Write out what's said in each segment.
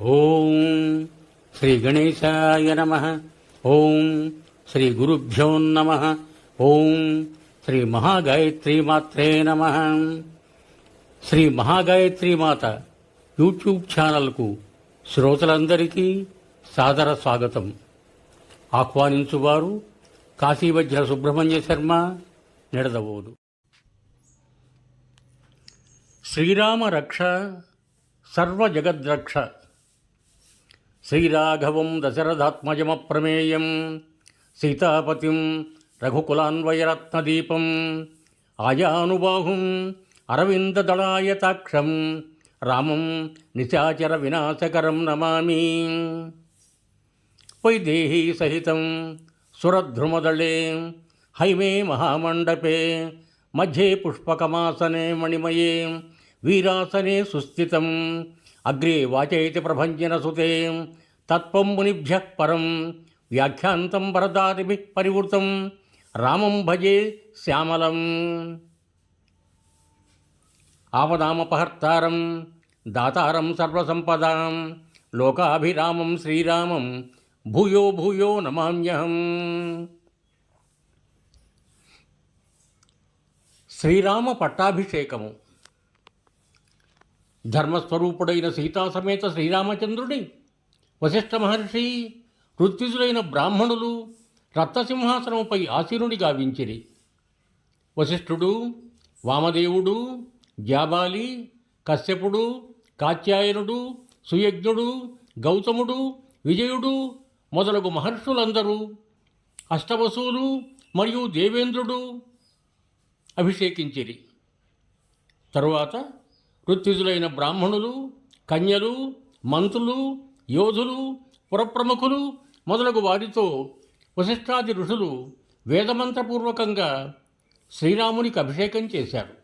ఓం శ్రీ గణేశాయ నమ. ఓం శ్రీ గురుభ్యో నమ. ఓం శ్రీ మహాగాయత్రి మాత్రే నమ. శ్రీ మహాగాయత్రి మాత యూట్యూబ్ ఛానల్కు శ్రోతలందరికీ సాదర స్వాగతం. ఆహ్వానించువారు కాశీవజ్ర సుబ్రహ్మణ్య శర్మ నిడదవోదు. శ్రీరామ రక్ష సర్వజగద్రక్ష శ్రీరాఘవం దశరథాత్మజమప్రమేయం సీతాపతిం రఘుకులాన్వయరత్నదీపం ఆయానుబాహుం అరవిందదళాయతాక్షం రామం నిశాచర వినాశకరం నమామి. వైదేహీ సహితం సురధ్రుమదళే హైమే మహామండపే మధ్యే పుష్పకమాసనే మణిమయే వీరాసనే సుస్థితం అగ్రే వాచైతి ప్రభంజనసుతే తత్వం మునిభ్య పరం వ్యాఖ్యాంతం వరదాదిభిः పరివృతం రామం భజే శ్యామలం. ఆపదామపహర్తారం దాతారం సర్వసంపదాం లోకాభిరామం శ్రీరామం భూయో భూయో నమామ్యహం. శ్రీరామ పట్టాభిషేకము. ధర్మస్వరూపుడైన సీతాసమేత శ్రీరామచంద్రుడి వశిష్ఠ మహర్షి ఋత్విజులైన బ్రాహ్మణులు రత్నసింహాసనముపై ఆశీనుడి గావించిరి. వశిష్ఠుడు వామదేవుడు జాబాలి కశ్యపుడు కాత్యాయనుడు సుయజ్ఞుడు గౌతముడు విజయుడు మొదలగు మహర్షులందరూ అష్టవసువులు మరియు దేవేంద్రుడు అభిషేకించిరి. తరువాత ఋత్విజులైన బ్రాహ్మణులు కన్యలు మంత్రులు యోధులు పురప్రముఖులు మొదలగు వారితో వశిష్ఠాది ఋషులు వేదమంత్రపూర్వకంగా శ్రీరామునికి అభిషేకం చేశారు.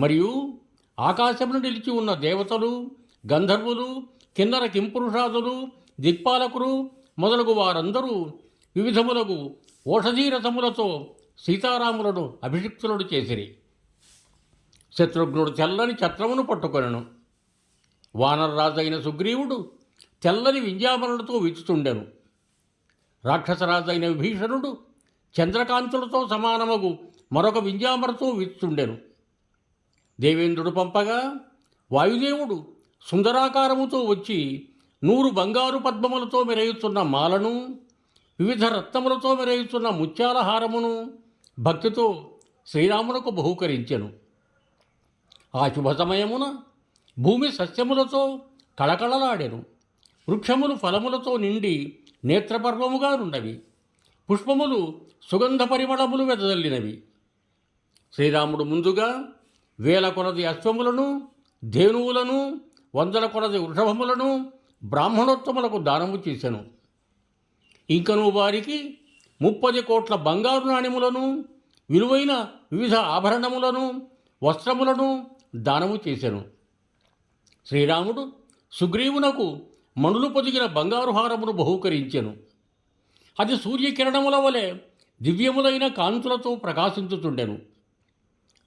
మరియు ఆకాశమును నిలిచి ఉన్న దేవతలు గంధర్వులు కిన్నర కింపురుషాదులు దిక్పాలకులు మొదలగు వారందరూ వివిధములకు ఓషధీ రథములతో సీతారాములను అభిషిక్తులను చేసిరి. శత్రుఘ్నుడు తెల్లని ఛత్రమును పట్టుకొనెను. వానరరాజైన సుగ్రీవుడు తెల్లని వింజామరులతో విచ్చుతుండెను రాక్షసరాజైన విభీషణుడు చంద్రకాంతులతో సమానమగు మరొక వింజామరతో విచ్చుతుండెను దేవేంద్రుడు పంపగా వాయుదేవుడు సుందరాకారముతో వచ్చి నూరు బంగారు పద్మములతో మెరయుచున్న మాలను వివిధ రత్నములతో మెరయుచున్న ముత్యాల హారమును భక్తితో శ్రీరామునకు బహూకరించెను. ఆ శుభ సమయమున భూమి సస్యములతో కళకళలాడెను. వృక్షములు ఫలములతో నిండి నేత్రపర్వముగా నుండవి పుష్పములు సుగంధ పరిమళములు వెదజల్లినవి. శ్రీరాముడు ముందుగా వేల కొలది అశ్వములను ధేనువులను వందల కొలది వృషభములను బ్రాహ్మణోత్తములకు దానము చేశాను ఇంకను వారికి ముప్పది కోట్ల బంగారు నాణ్యములను విలువైన వివిధ ఆభరణములను వస్త్రములను దానము చేశాను. శ్రీరాముడు సుగ్రీవునకు మణులు పొదిగిన బంగారు హారమును బహూకరించెను. అది సూర్యకిరణముల వలె దివ్యములైన కాంతులతో ప్రకాశించుతుండెను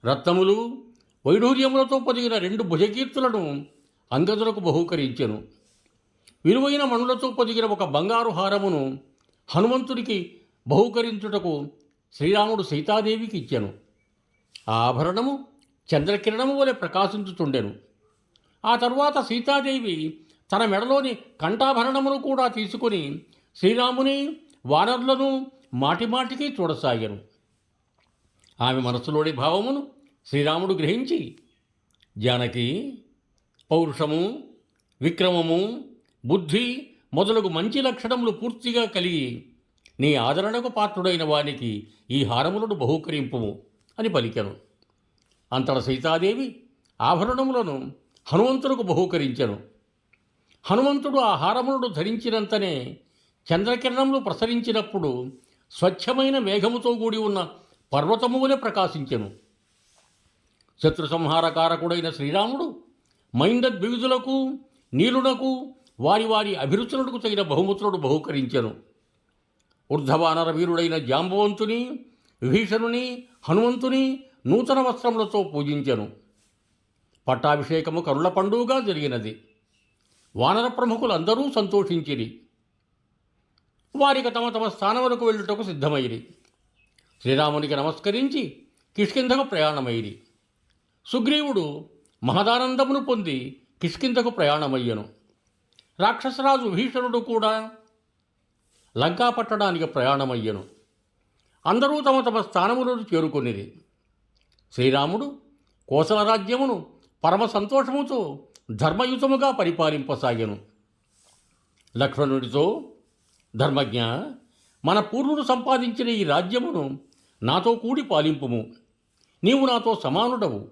రత్నములు వైఢూర్యములతో పొదిగిన రెండు భుజకీర్తులను అంగదులకు బహూకరించెను. విలువైన మణులతో పొదిగిన ఒక బంగారు హారమును హనుమంతుడికి బహూకరించుటకు శ్రీరాముడు సీతాదేవికి ఇచ్చాను. ఆ ఆభరణము చంద్రకిరణము వలె ప్రకాశించుతుండెను ఆ తరువాత సీతాదేవి తన మెడలోని కంఠాభరణమును కూడా తీసుకుని శ్రీరాముని వానరులను మాటిమాటికి చూడసాగాను. ఆమె మనసులోని భావమును శ్రీరాముడు గ్రహించి జానకి పౌరుషము విక్రమము బుద్ధి మొదలగు మంచి లక్షణములు పూర్తిగా కలిగి నీ ఆదరణకు పాత్రుడైన వానికి ఈ హారములను బహుకరింపుము అని పలికెను. అంతట సీతాదేవి ఆభరణములను హనుమంతుడుకు బహూకరించెను. హనుమంతుడు ఆ హారములను ధరించినంతనే చంద్రకిరణములు ప్రసరించినప్పుడు స్వచ్ఛమైన మేఘముతో కూడి ఉన్న పర్వతములే ప్రకాశించెను. శత్రు సంహారకారకుడైన శ్రీరాముడు మైందద్విధులకు నీలునకు వారి వారి అభిరుచులకు తగిన బహుమతులను బహూకరించెను. ఊర్ధవానర వీరుడైన జాంబవంతుని విభీషణుని హనుమంతుని నూతన వస్త్రములతో పూజించెను. పట్టాభిషేకము కరుల పండుగగా జరిగినది. వానర ప్రముఖులందరూ సంతోషించిరి. వారికి తమ తమ స్థానములకు వెళ్ళుటకు సిద్ధమైరి. శ్రీరామునికి నమస్కరించి కిష్కింధకు ప్రయాణమైరి. సుగ్రీవుడు మహదానందమును పొంది కిష్కింధకు ప్రయాణమయ్యను. రాక్షసరాజు భీషణుడు కూడా లంకా పట్టడానికి ప్రయాణమయ్యను. అందరూ తమ తమ స్థానములను చేరుకునేది శ్రీరాముడు కోసల రాజ్యమును పరమ సంతోషముతో ధర్మయుతముగా పరిపాలింపసాగెను. లక్ష్మణుడితో ధర్మజ్ఞ మన పూర్వుడు సంపాదించిన ఈ రాజ్యమును నాతో కూడి పాలింపుము. నీవు నాతో సమానుడవు.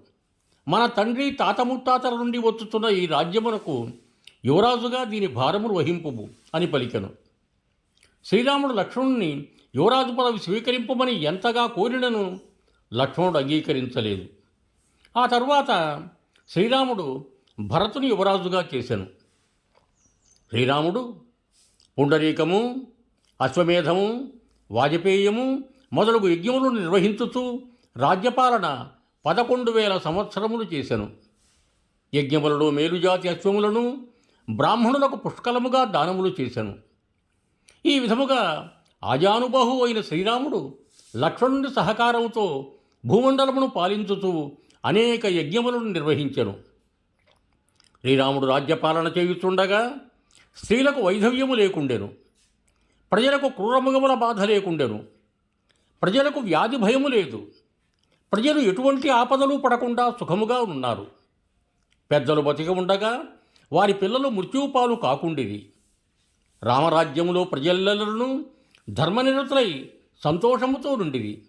మన తండ్రి తాత ముత్తాతల నుండి వచ్చుతున్న ఈ రాజ్యమునకు యువరాజుగా దీని భారమును వహింపుము అని పలికెను. శ్రీరాముడు లక్ష్మణుని యువరాజు పదవి స్వీకరింపమని ఎంతగా కోరినను లక్ష్మణుడు అంగీకరించలేదు. ఆ తరువాత శ్రీరాముడు భరతుని యువరాజుగా చేశాను. శ్రీరాముడు పుండరీకము అశ్వమేధము వాజపేయము మొదలగు యజ్ఞములను నిర్వహించుతూ రాజ్యపాలన పదకొండు వేల సంవత్సరములు చేశాను. యజ్ఞములను మేలుజాతి అశ్వములను బ్రాహ్మణులకు పుష్కలముగా దానములు చేశాను. ఈ విధముగా ఆజానుబాహు అయిన శ్రీరాముడు లక్ష్మణుడి సహకారంతో భూమండలమును పాలించుతూ అనేక యజ్ఞములను నిర్వహించెను. శ్రీరాముడు రాజ్యపాలన చేయుచుండగా స్త్రీలకు వైధవ్యము లేకుండెను. ప్రజలకు క్రూరముగముల బాధ లేకుండెను. ప్రజలకు వ్యాధి భయము లేదు. ప్రజలు ఎటువంటి ఆపదలు పడకుండా సుఖముగా ఉన్నారు. పెద్దలు బతికి ఉండగా వారి పిల్లలు మృత్యుపాలు కాకుండిది రామరాజ్యములో ప్రజలెల్లలను ధర్మనిరతులై సంతోషముతో నుండిది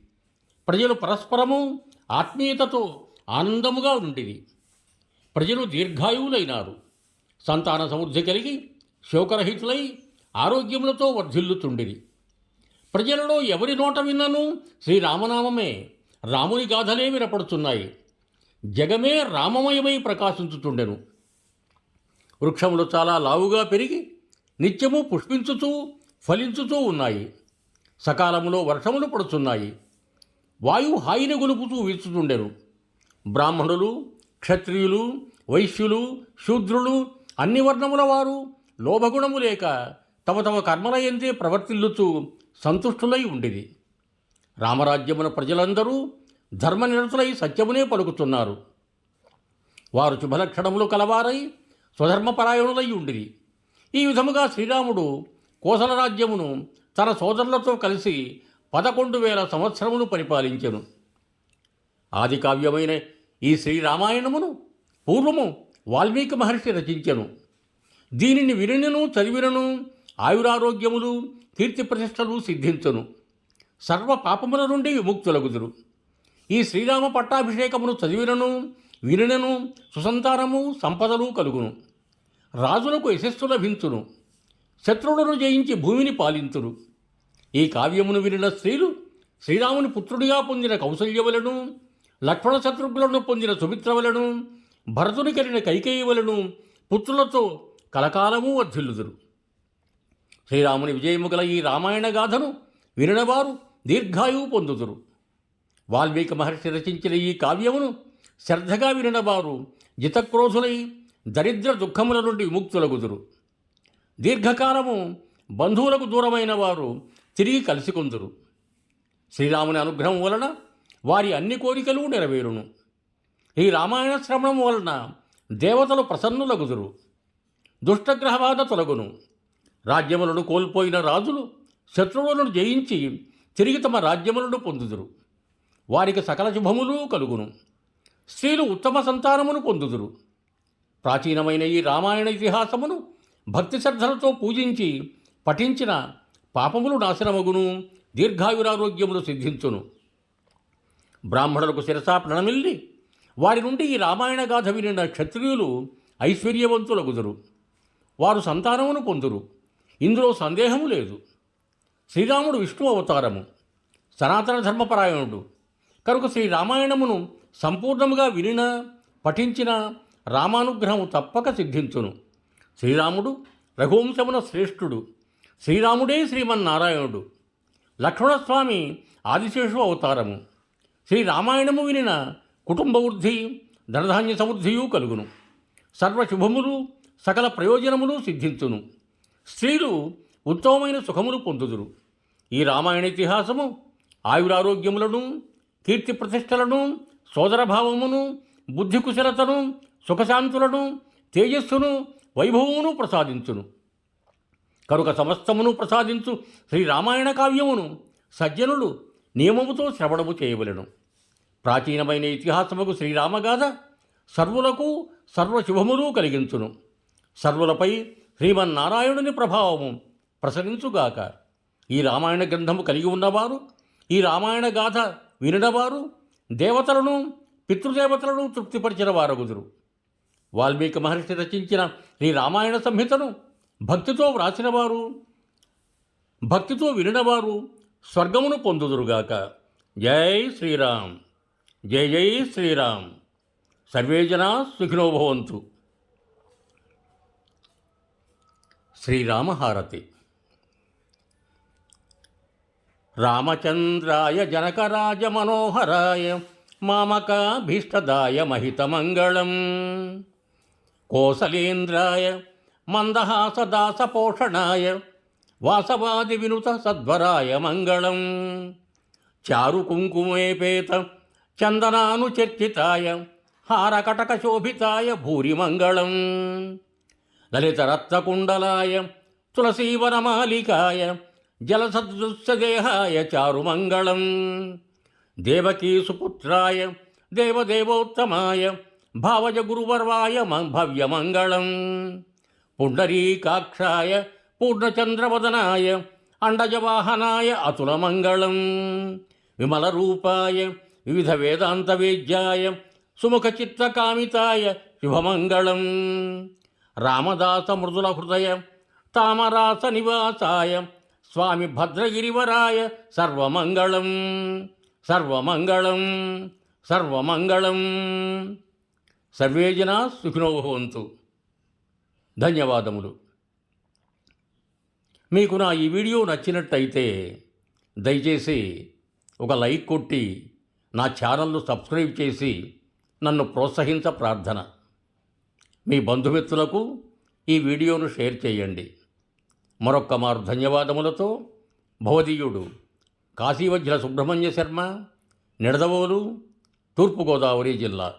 ప్రజలు పరస్పరము ఆత్మీయతతో ఆనందముగా ఉండేది ప్రజలు దీర్ఘాయువులైనారు. సంతాన సమృద్ధి కలిగి శోకరహితులై ఆరోగ్యములతో వర్ధిల్లుతుండిరి. ప్రజలలో ఎవరి నోట విన్నను? శ్రీరామనామమే. రాముని గాథలే వినపడుతున్నాయి. జగమే రామమయమై ప్రకాశించుతుండెను. వృక్షములు చాలా లావుగా పెరిగి నిత్యము పుష్పించుతూ ఫలించుతూ ఉన్నాయి. సకాలములో వర్షములు పడుతున్నాయి. వాయువు హాయిని గొలుపుతూ వీచుతుండెను బ్రాహ్మణులు క్షత్రియులు వైశ్యులు శూద్రులు అన్ని వర్ణముల వారు లోభగుణము లేక తమ తమ కర్మల ఎందే ప్రవర్తిల్లుతూ సంతుష్టులై ఉండేది రామరాజ్యమున ప్రజలందరూ ధర్మనిరతులై సత్యమునే పలుకుతున్నారు. వారు శుభలక్షణములు కలవారై స్వధర్మపరాయణులై ఉండిది ఈ విధముగా శ్రీరాముడు కోసల రాజ్యమును తన సోదరులతో కలిసి పదకొండు వేల సంవత్సరములు పరిపాలించెను. ఆది కావ్యమైన ఈ శ్రీరామాయణమును పూర్వము వాల్మీకి మహర్షి రచించెను. దీనిని వినినను చదివినను ఆయురారోగ్యములు కీర్తి ప్రతిష్టలు సిద్ధించును. సర్వ పాపముల నుండి విముక్తులగుదురు. ఈ శ్రీరామ పట్టాభిషేకమును చదివినను వినినను సుసంతానము సంపదలు కలుగును. రాజులకు యశస్సు లభించును. శత్రువులను జయించి భూమిని పాలించును. ఈ కావ్యమును వినిన స్త్రీలు శ్రీరాముని పుత్రుడిగా పొందిన కౌసల్యవలను లక్ష్మణ శత్రుఘ్నులను పొందిన సుమిత్రవలను భరతుని కలిగిన కైకేయవలను పుత్రులతో కలకాలము వర్ధిల్లుదురు. శ్రీరాముని విజయము గల ఈ రామాయణ గాథను వినవారు దీర్ఘాయువు పొందుదురు. వాల్మీకి మహర్షి రచించిన ఈ కావ్యమును శ్రద్ధగా వినవారు జితక్రోధులై దరిద్ర దుఃఖముల నుండి విముక్తులగుదురు. దీర్ఘకాలము బంధువులకు దూరమైన వారు తిరిగి కలుసుకుందురు శ్రీరాముని అనుగ్రహం వలన వారి అన్ని కోరికలు నెరవేరును. ఈ రామాయణ శ్రవణం వలన దేవతలు ప్రసన్నులగుదురు. దుష్టగ్రహబాధ తొలగును. రాజ్యములను కోల్పోయిన రాజులు శత్రువులను జయించి తిరిగి తమ రాజ్యములను పొందుదురు. వారికి సకల శుభములు కలుగును. స్త్రీలు ఉత్తమ సంతానమును పొందుదురు. ప్రాచీనమైన ఈ రామాయణ ఇతిహాసమును భక్తి శ్రద్ధలతో పూజించి పఠించిన పాపములు నాశనమగును దీర్ఘాయురారోగ్యములు సిద్ధించును. బ్రాహ్మణులకు శిరసా ప్రణమిల్లి వారి నుండి ఈ రామాయణ గాథ వినిన క్షత్రియులు ఐశ్వర్యవంతులగుదురు. వారు సంతానమును పొందురు ఇందులో సందేహము లేదు. శ్రీరాముడు విష్ణు అవతారము సనాతన ధర్మపరాయణుడు. కనుక శ్రీ రామాయణమును సంపూర్ణముగా వినిన పఠించిన రామానుగ్రహము తప్పక సిద్ధించును. శ్రీరాముడు రఘువంశమున శ్రేష్ఠుడు. శ్రీరాముడే శ్రీమన్నారాయణుడు. లక్ష్మణస్వామి ఆదిశేషు అవతారము. శ్రీరామాయణము వినిన కుటుంబ వృద్ధి ధనధాన్య సమృద్ధియు కలుగును. సర్వశుభములు సకల ప్రయోజనములు సిద్ధించును. స్త్రీలు ఉత్తమమైన సుఖములు పొందుదురు. ఈ రామాయణ ఇతిహాసము ఆయురారోగ్యములను కీర్తి ప్రతిష్టలను సోదరభావమును బుద్ధి కుశలతను సుఖశాంతులను తేజస్సును వైభవమును ప్రసాదించును. కనుక సమస్తమును ప్రసాదించు శ్రీరామాయణ కావ్యమును. సజ్జనులు నియమముతో శ్రవణము చేయవలెను. ప్రాచీనమైన ఇతిహాసముకు శ్రీరామగాథ సర్వులకు సర్వశుభములు కలిగించును. సర్వులపై శ్రీమన్నారాయణుని ప్రభావము ప్రసరించుగాక. ఈ రామాయణ గ్రంథము కలిగి ఉన్నవారు ఈ రామాయణ గాథ వినడవారు దేవతలను పితృదేవతలను తృప్తిపరిచిన వారగుదురు. వాల్మీకి మహర్షి రచించిన ఈ రామాయణ సంహితను భక్తితో వ్రాసినవారు భక్తితో వినినవారు స్వర్గమును పొందుదురుగాక. జై శ్రీరామ్ జై జై శ్రీరామ్. సర్వేజన సుఖినోభవంతు శ్రీరామహారతి. రామచంద్రాయ జనకరాజ మనోహరాయ మామకాభీష్టదాయ మహితమంగళం. కోసలేంద్రాయ మందహాసదాసపోషణాయ వాసవాది వినుత సద్వరాయ మంగళం. చారు కుంకుమేపేత చందనానుచర్చితాయ హారకటక హారకటకశోభితాయ భూరిమంగళం లలితరత్నకుండలాయ తులసీవనమాలికాయ జలసదృశ్యదేహాయ చారుమంగళం దేవకీసుపుత్రాయ దేవదేవోత్తమాయ భావజ గురువర్వాయ భవ్యమంగళం పుండరీకాక్షాయ పూర్ణచంద్రవదనాయ అండజవాహనాయ అతులమంగళం విమలరూపాయ వివిధ వేదాంత వేద్యాయ సుముఖచిత్తకామితాయ శుభమంగళం రామదాస మృదుల హృదయ తామరాస నివాసాయ స్వామి భద్రగిరివరాయ సర్వమంగళం సర్వమంగళం సర్వమంగళం. సర్వే జనా సుఖినో భవంతు. ధన్యవాదములు. మీకు నా ఈ వీడియో నచ్చినట్టయితే దయచేసి ఒక లైక్ కొట్టి నా ఛానల్ను సబ్స్క్రైబ్ చేసి నన్ను ప్రోత్సహించ ప్రార్థన. మీ బంధుమిత్రులకు ఈ వీడియోను షేర్ చేయండి. మరొక్క మారు ధన్యవాదములతో భవదీయుడు కాశీవజ్ర సుబ్రహ్మణ్య శర్మ నిడదవోలు తూర్పుగోదావరి జిల్లా.